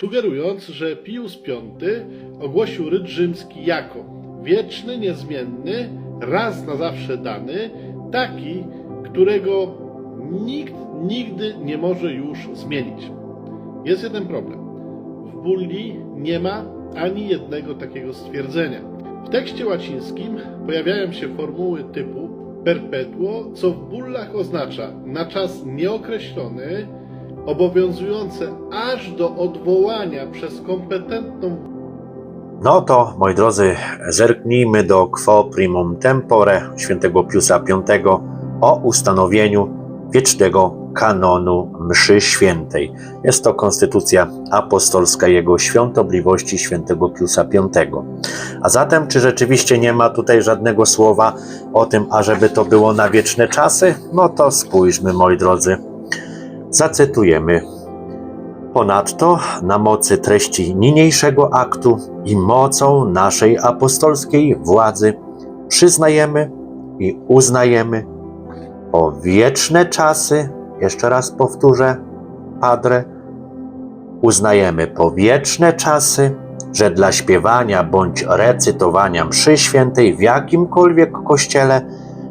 sugerując, że Pius V ogłosił ryd rzymski jako wieczny, niezmienny, raz na zawsze dany, taki, którego nikt nigdy nie może już zmienić. Jest jeden problem. W bulli nie ma ani jednego takiego stwierdzenia. W tekście łacińskim pojawiają się formuły typu perpetuo, co w bullach oznacza na czas nieokreślony, obowiązujące aż do odwołania przez kompetentną No to, moi drodzy, zerknijmy do Quo Primum Tempore świętego Piusa V o ustanowieniu wiecznego kanonu mszy świętej. Jest to konstytucja apostolska jego świątobliwości świętego Piusa V. A zatem, czy rzeczywiście nie ma tutaj żadnego słowa o tym, ażeby to było na wieczne czasy? No to spójrzmy, moi drodzy. Zacytujemy. Ponadto, na mocy treści niniejszego aktu i mocą naszej apostolskiej władzy, przyznajemy i uznajemy o wieczne czasy, jeszcze raz powtórzę, Padre, uznajemy po wieczne czasy, że dla śpiewania bądź recytowania mszy świętej w jakimkolwiek kościele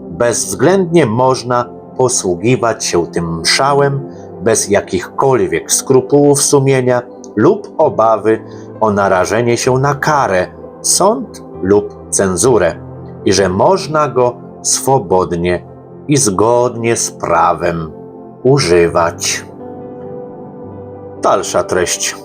bezwzględnie można posługiwać się tym mszałem bez jakichkolwiek skrupułów sumienia lub obawy o narażenie się na karę, sąd lub cenzurę i że można go swobodnie i zgodnie z prawem używać. Dalsza treść.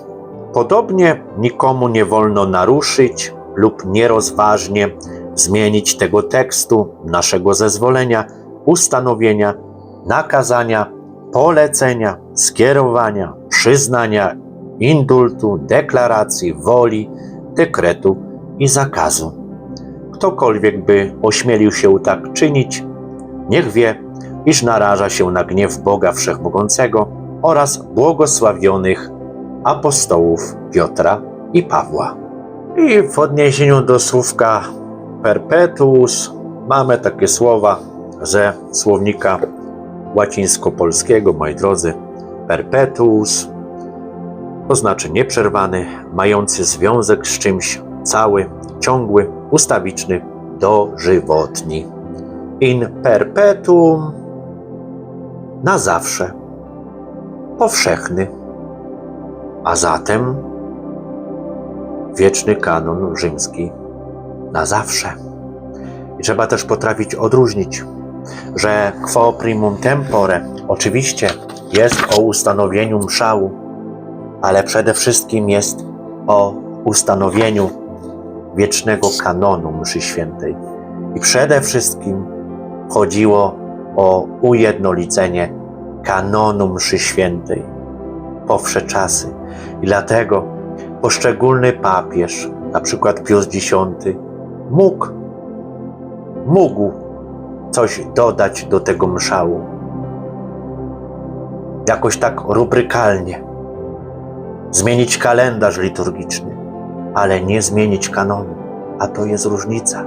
Podobnie nikomu nie wolno naruszyć lub nierozważnie zmienić tego tekstu naszego zezwolenia, ustanowienia, nakazania, polecenia, skierowania, przyznania, indultu, deklaracji, woli, dekretu i zakazu. Ktokolwiek by ośmielił się tak czynić, niech wie, iż naraża się na gniew Boga Wszechmogącego oraz błogosławionych apostołów Piotra i Pawła. I w odniesieniu do słówka perpetuus mamy takie słowa ze słownika łacińsko-polskiego, moi drodzy, perpetuus to znaczy nieprzerwany, mający związek z czymś cały, ciągły, ustawiczny, dożywotni. In perpetuum na zawsze, powszechny, a zatem wieczny kanon rzymski na zawsze. I trzeba też potrafić odróżnić że quo primum tempore oczywiście jest o ustanowieniu mszału, ale przede wszystkim jest o ustanowieniu wiecznego kanonu mszy świętej. I przede wszystkim chodziło o ujednolicenie kanonu mszy świętej po wsze czasy. I dlatego poszczególny papież, na przykład Pius X, mógł, mógł coś dodać do tego mszału. Jakoś tak rubrykalnie. Zmienić kalendarz liturgiczny, ale nie zmienić kanonu. A to jest różnica.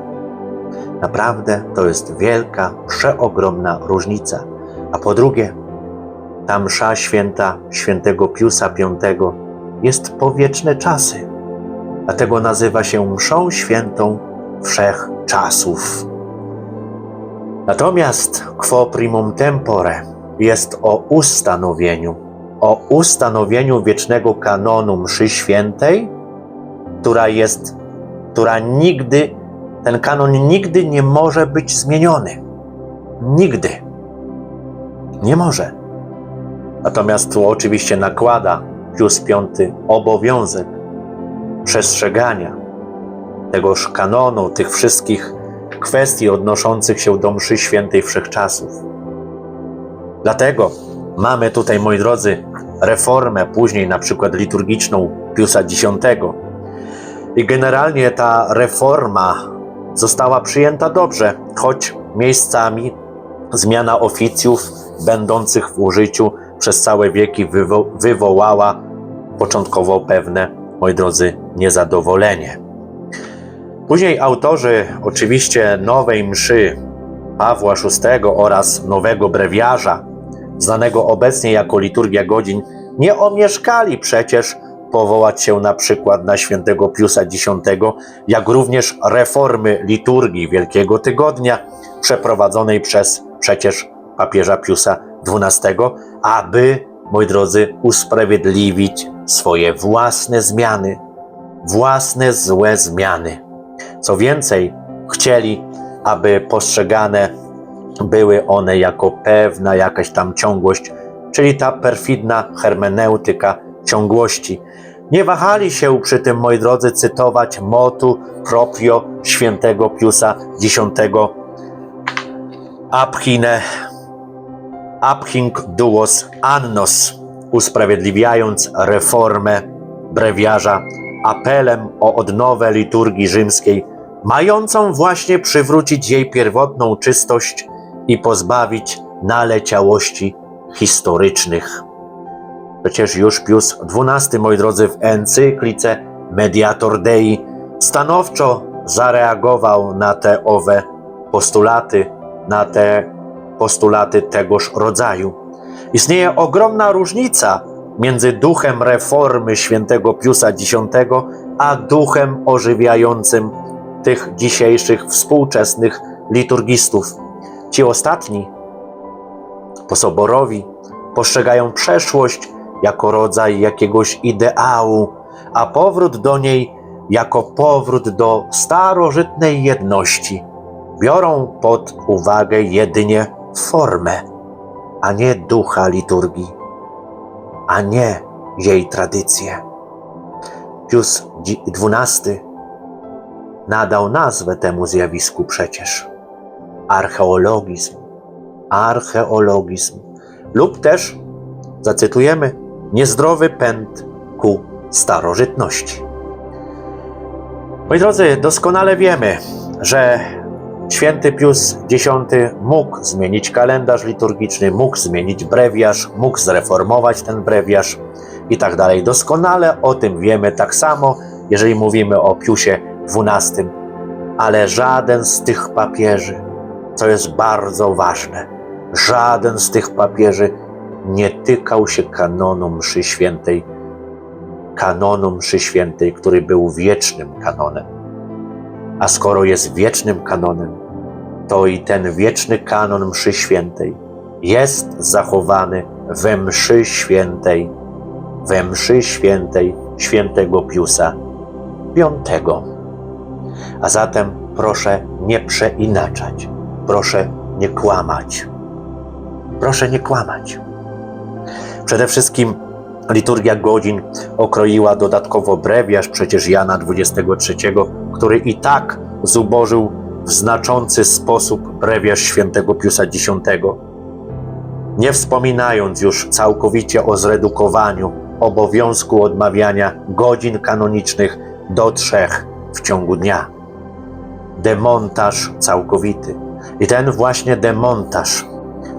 Naprawdę to jest wielka, przeogromna różnica. A po drugie, ta msza święta świętego Piusa V jest po wieczne czasy. Dlatego nazywa się mszą świętą wszech czasów. Natomiast quo primum tempore jest o ustanowieniu, o ustanowieniu wiecznego kanonu mszy świętej, która jest, która nigdy, ten kanon nigdy nie może być zmieniony. Nigdy. Nie może. Natomiast tu oczywiście nakłada Pius V obowiązek przestrzegania tegoż kanonu, tych wszystkich kwestii odnoszących się do mszy świętej wszechczasów. Dlatego mamy tutaj, moi drodzy, reformę, później na przykład liturgiczną Piusa X. I generalnie ta reforma została przyjęta dobrze, choć miejscami zmiana oficjów będących w użyciu przez całe wieki wywo wywołała początkowo pewne, moi drodzy, niezadowolenie. Później autorzy oczywiście nowej mszy Pawła VI oraz nowego brewiarza, znanego obecnie jako liturgia godzin, nie omieszkali przecież powołać się na przykład na świętego Piusa X, jak również reformy liturgii Wielkiego Tygodnia przeprowadzonej przez przecież papieża Piusa XII, aby, moi drodzy, usprawiedliwić swoje własne zmiany, własne złe zmiany. Co więcej, chcieli, aby postrzegane były one jako pewna jakaś tam ciągłość, czyli ta perfidna hermeneutyka ciągłości. Nie wahali się przy tym, moi drodzy, cytować motu proprio świętego Piusa X Abhine, Abhing duos annos, usprawiedliwiając reformę brewiarza apelem o odnowę liturgii rzymskiej, mającą właśnie przywrócić jej pierwotną czystość i pozbawić naleciałości historycznych. Przecież już Pius XII, moi drodzy, w encyklice Mediator Dei stanowczo zareagował na te owe postulaty, na te postulaty tegoż rodzaju. Istnieje ogromna różnica między duchem reformy świętego Piusa X a duchem ożywiającym tych dzisiejszych współczesnych liturgistów. Ci ostatni, posoborowi, postrzegają przeszłość jako rodzaj jakiegoś ideału, a powrót do niej jako powrót do starożytnej jedności. Biorą pod uwagę jedynie formę, a nie ducha liturgii, a nie jej tradycję. Pius XII nadał nazwę temu zjawisku przecież archeologizm. Archeologizm. Lub też, zacytujemy, niezdrowy pęd ku starożytności. Moi drodzy, doskonale wiemy, że święty Pius X mógł zmienić kalendarz liturgiczny, mógł zmienić brewiarz, mógł zreformować ten brewiarz i tak dalej. Doskonale o tym wiemy tak samo, jeżeli mówimy o Piusie XII, ale żaden z tych papieży, co jest bardzo ważne, żaden z tych papieży nie tykał się kanonu mszy świętej, kanonu mszy świętej, który był wiecznym kanonem. A skoro jest wiecznym kanonem, to i ten wieczny kanon mszy świętej jest zachowany we mszy świętej, we mszy świętej świętego Piusa V. A zatem proszę nie przeinaczać, proszę nie kłamać. Proszę nie kłamać. Przede wszystkim liturgia godzin okroiła dodatkowo brewiarz przecież Jana XXIII, który i tak zubożył w znaczący sposób brewiarz świętego Piusa X. Nie wspominając już całkowicie o zredukowaniu obowiązku odmawiania godzin kanonicznych do trzech w ciągu dnia. Demontaż całkowity. I ten właśnie demontaż,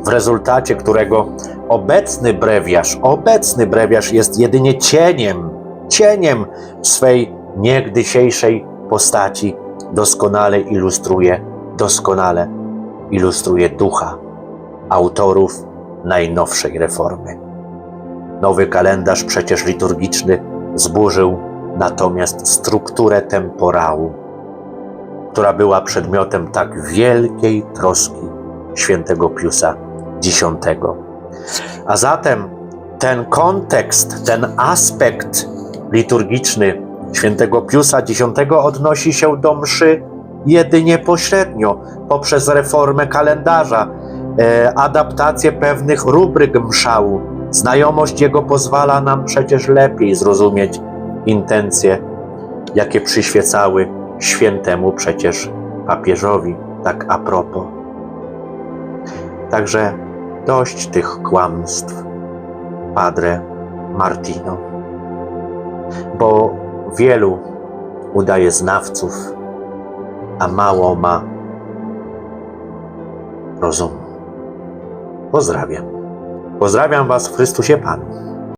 w rezultacie którego obecny brewiarz, obecny brewiarz jest jedynie cieniem, cieniem swej niegdysiejszej postaci, doskonale ilustruje, doskonale ilustruje ducha autorów najnowszej reformy. Nowy kalendarz przecież liturgiczny zburzył natomiast strukturę temporału, która była przedmiotem tak wielkiej troski świętego Piusa X. A zatem ten kontekst, ten aspekt liturgiczny świętego Piusa X odnosi się do mszy jedynie pośrednio, poprzez reformę kalendarza, e, adaptację pewnych rubryk mszału. Znajomość jego pozwala nam przecież lepiej zrozumieć intencje, jakie przyświecały świętemu przecież papieżowi, tak a propos. Także dość tych kłamstw, Padre Martino, bo wielu udaje znawców, a mało ma rozumu. Pozdrawiam. Pozdrawiam Was w Chrystusie Panu.